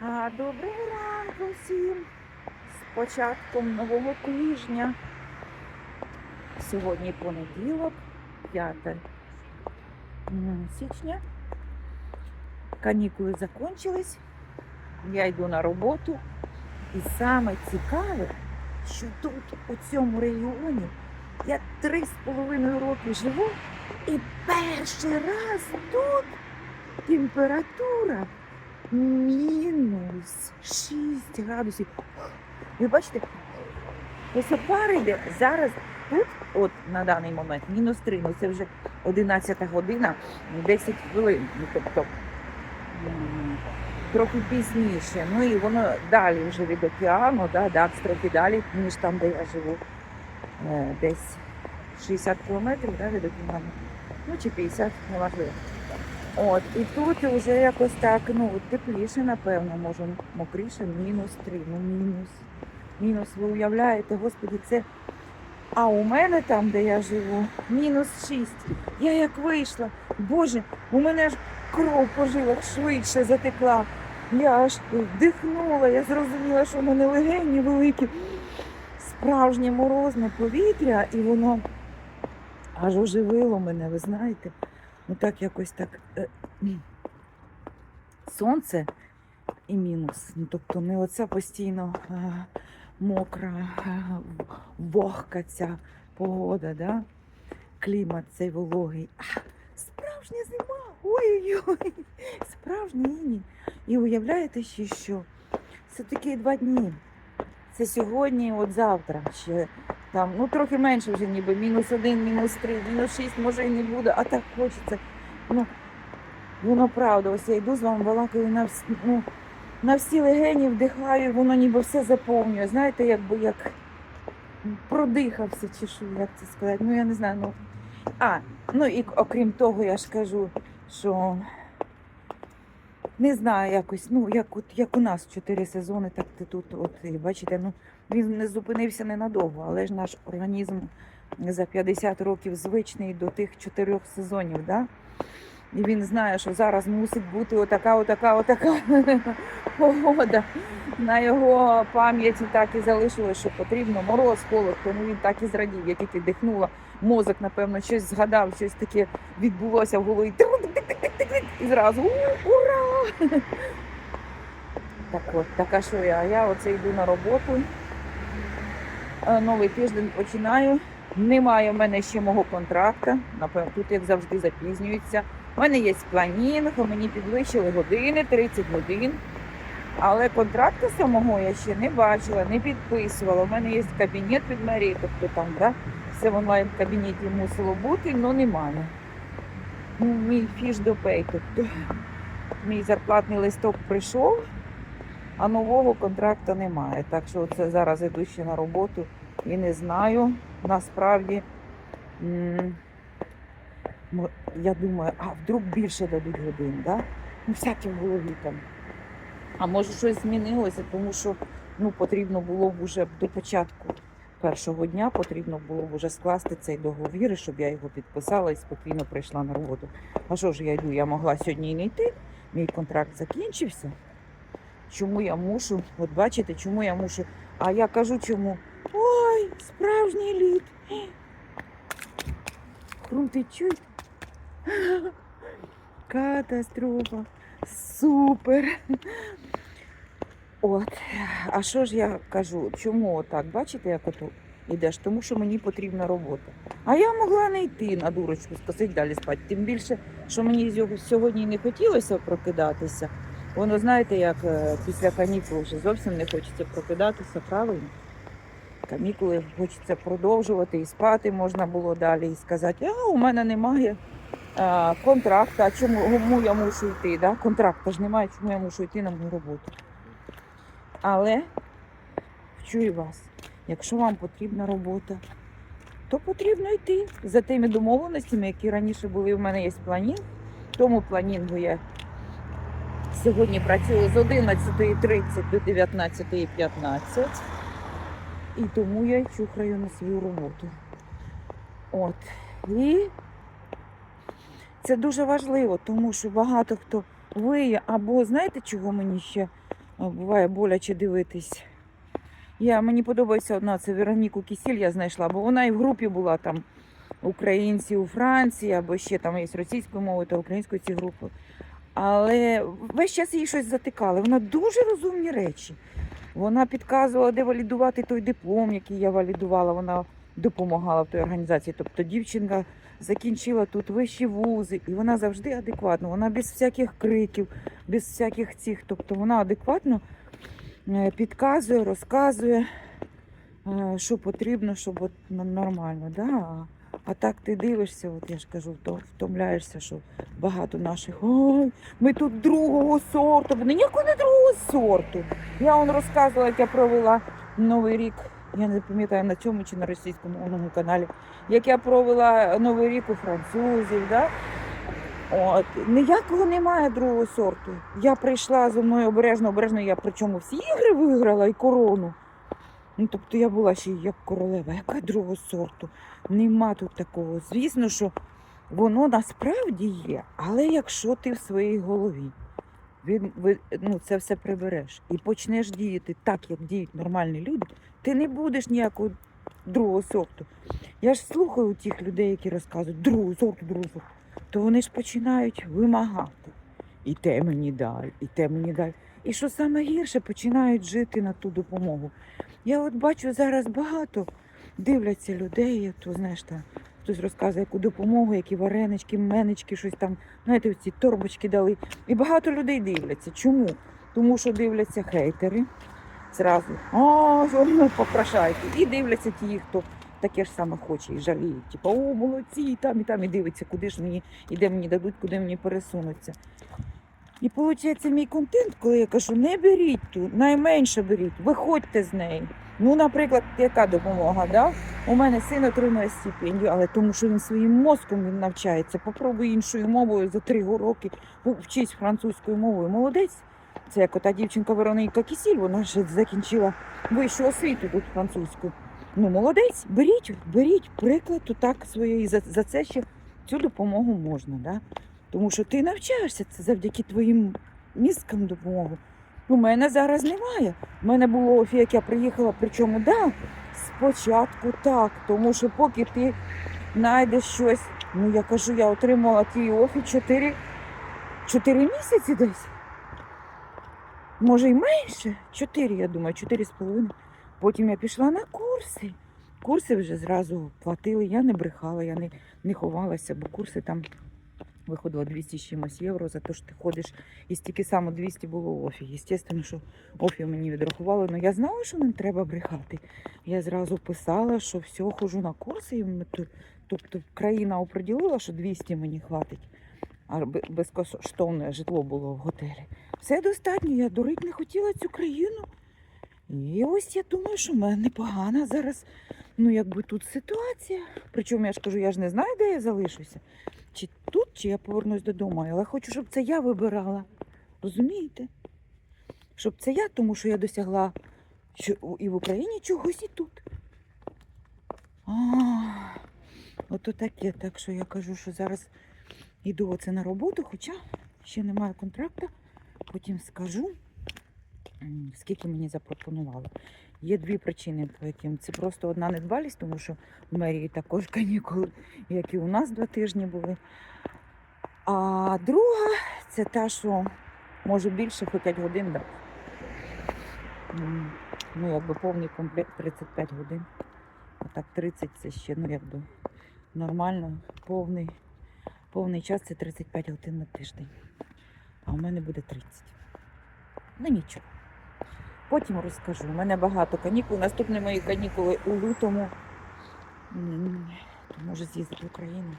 Доброго ранку всім з початком нового тижня. Сьогодні понеділок, 5 м, січня. Канікули закінчились. Я йду на роботу. І саме цікаве, що тут, у цьому регіоні, я три з половиною роки живу, і перший раз тут температура мінус 6 градусів. Ви бачите, ось пар йде зараз тут, от на даний момент, мінус 3, ну це вже 11 година, 10 хвилин. Ну, тобто трохи пізніше. Ну і воно далі вже від океану, да, Дакс трохи далі, ніж там, де я живу. Е, Десь 60 кілометрів да, від океану. Ну чи 50, неважливо. От, і тут вже якось так, ну, тепліше, напевно, може, мокріше, мінус 3, ну мінус. Мінус, ви уявляєте, господи, це. А у мене там, де я живу, мінус 6. Я як вийшла, Боже, у мене аж кров по жилах швидше затекла. Я аж вдихнула, я зрозуміла, що в мене легені великі. Справжнє морозне повітря, і воно аж оживило мене, ви знаєте. Ну так якось так. е. Сонце і мінус. Ну, тобто не оця постійно а, мокра, а, вогка ця погода, да? клімат цей вологий. Справжня зима! Ой-ой-ой! Справжній іні. І уявляєте ще що? Це такі два дні. Це сьогодні, от завтра ще там, ну трохи менше вже ніби мінус один, мінус три, мінус шість, може і не буде, а так хочеться. Ну, воно правда, ось я йду з вами балакаю на всі, ну, на всі легені вдихаю, воно ніби все заповнює. Знаєте, якби як продихався, чи що, як це сказати. Ну я не знаю. Ну, а, ну і окрім того, я ж кажу, що не знаю якось, ну як от як у нас чотири сезони, так ти тут, от і бачите, ну він не зупинився ненадовго, але ж наш організм за 50 років звичний до тих чотирьох сезонів, да? І він знає, що зараз мусить бути отака, отака, отака погода. На його пам'яті так і залишилось, що потрібно мороз, холод, тому він так і зрадів. Я тільки дихнула, мозок, напевно, щось згадав, щось таке відбулося в голові. І зразу ура! Так от, така що я. А я оце йду на роботу. Е, Новий тиждень починаю. Немає в мене ще мого контракта. Напевно, тут, як завжди, запізнюються. У мене є планінг, мені підвищили години, 30 годин. Але контракту самого я ще не бачила, не підписувала. У мене є кабінет від мерії, тобто там да, все в онлайн-кабінеті мусило бути, але немає. Ну, мій фіш до пей, тобто мій зарплатний листок прийшов, а нового контракту немає. Так що це зараз іду ще на роботу і не знаю. Насправді, я думаю, а вдруг більше дадуть годин, да? Ну, всяке в голові там. А може щось змінилося, тому що ну, потрібно було б уже до початку першого дня потрібно було б вже скласти цей договір, щоб я його підписала і спокійно прийшла на роботу. А що ж я йду? Я могла сьогодні і не йти. Мій контракт закінчився. Чому я мушу? От бачите, чому я мушу? А я кажу чому? Ой, справжній лід. Хрумтить чуєте? Катастрофа. Супер. От. А що ж я кажу? Чому отак? Бачите, як ото йдеш? Тому що мені потрібна робота. А я могла не йти на дурочку, скосить далі спати. Тим більше, що мені сьогодні не хотілося прокидатися. Воно, знаєте, як е, після канікул вже зовсім не хочеться прокидатися, правильно? Канікули хочеться продовжувати і спати можна було далі і сказати, а у мене немає а, контракту, а чому я мушу йти? Да? Контракту ж немає, чому я мушу йти на мою роботу. Але вчую вас, якщо вам потрібна робота, то потрібно йти за тими домовленостями, які раніше були. У мене є планінг. Тому планінгу я сьогодні працюю з 11.30 до 19.15. І тому я й чухраю на свою роботу. От. І це дуже важливо, тому що багато хто ви або знаєте, чого мені ще буває боляче дивитись. Я, мені подобається одна, це Вероніку Кісіль я знайшла, бо вона і в групі була там українці у Франції, або ще там є російською мовою та українською ці групи. Але весь час їй щось затикали. Вона дуже розумні речі. Вона підказувала, де валідувати той диплом, який я валідувала. Вона допомагала в той організації. Тобто дівчинка закінчила тут вищі вузи, і вона завжди адекватна. Вона без всяких криків, без всяких цих. Тобто вона адекватно е, підказує, розказує, е, що потрібно, щоб от нормально. Да? А- так ти дивишся, от я ж кажу, то втомляєшся, що багато наших ой, ми тут другого сорту. Вони ніякого не другого сорту. Я вам розказувала, як я провела Новий рік. Я не пам'ятаю на цьому чи на російському мовному каналі, як я провела Новий рік у французів. Да? От, ніякого немає другого сорту. Я прийшла зі мною обережно, обережно, я причому всі ігри виграла і корону. Ну, тобто я була ще як королева, яка другого сорту. Нема тут такого. Звісно, що воно насправді є, але якщо ти в своїй голові він, ну, це все прибереш і почнеш діяти так, як діють нормальні люди, ти не будеш ніякого другого сорту. Я ж слухаю тих людей, які розказують другого сорту, другого сорту, то вони ж починають вимагати. І те мені дай, і те мені дай. І що саме гірше, починають жити на ту допомогу. Я от бачу зараз багато дивляться людей, то знаєш там. Хтось розказує, яку допомогу, які варенички, менечки, щось там, знаєте, ці торбочки дали. І багато людей дивляться. Чому? Тому що дивляться хейтери. Зразу, о, що попрошайки. І дивляться ті, хто таке ж саме хоче і жаліють. Типу, о, молодці, і там, і там, і дивиться, куди ж мені, і де мені дадуть, куди мені пересунуться. І виходить, мій контент, коли я кажу, не беріть ту, найменше беріть, виходьте з неї. Ну, наприклад, яка допомога? Да? У мене син отримує стипендію, але тому, що він своїм мозком він навчається. Попробуй іншою мовою за три роки вчись французькою мовою. Молодець. Це як ота дівчинка Вероніка Кісіль, вона ж закінчила вищу освіту тут французьку. Ну, молодець, беріть, беріть приклад так своєї. За, за це ще цю допомогу можна. Да? Тому що ти навчаєшся це завдяки твоїм мізкам допомогу. У мене зараз немає. У мене було офі, як я приїхала, причому да, спочатку так, тому що поки ти знайдеш щось, ну я кажу, я отримала ті офі 4, 4 місяці десь. Може й менше. 4, я думаю, 4 з половиною. Потім я пішла на курси. Курси вже зразу платили. Я не брехала, я не, не ховалася, бо курси там виходило 200 з чимось євро за те, що ти ходиш. І стільки само 200 було офі. Звісно, що офі мені відрахували, але я знала, що не треба брехати. Я зразу писала, що все, хожу на курси. І тобто країна оприділила, що 200 мені хватить. А бе- безкоштовне житло було в готелі. Все достатньо, я дурить не хотіла цю країну. І ось я думаю, що в мене непогана зараз, ну якби тут ситуація. Причому я ж кажу, я ж не знаю, де я залишуся. Чи тут, чи я повернусь додому. Але хочу, щоб це я вибирала. Розумієте? Щоб це я, тому що я досягла і в Україні чогось і тут. А, ото таке. Так що я кажу, що зараз йду оце на роботу, хоча ще немає контракту. Потім скажу, скільки мені запропонували. Є дві причини, по яким це просто одна недбалість, тому що в мерії також канікули, як і у нас два тижні були. А друга це та, що може більше хоч 5 годин дати. Ну, якби повний комплект 35 годин. А так 30 це ще, ну якби нормально, повний, повний час це 35 годин на тиждень. А у мене буде 30. Ну нічого. Потім розкажу. У мене багато канікул. Наступні мої канікули у лютому. Може з'їздити в Україну.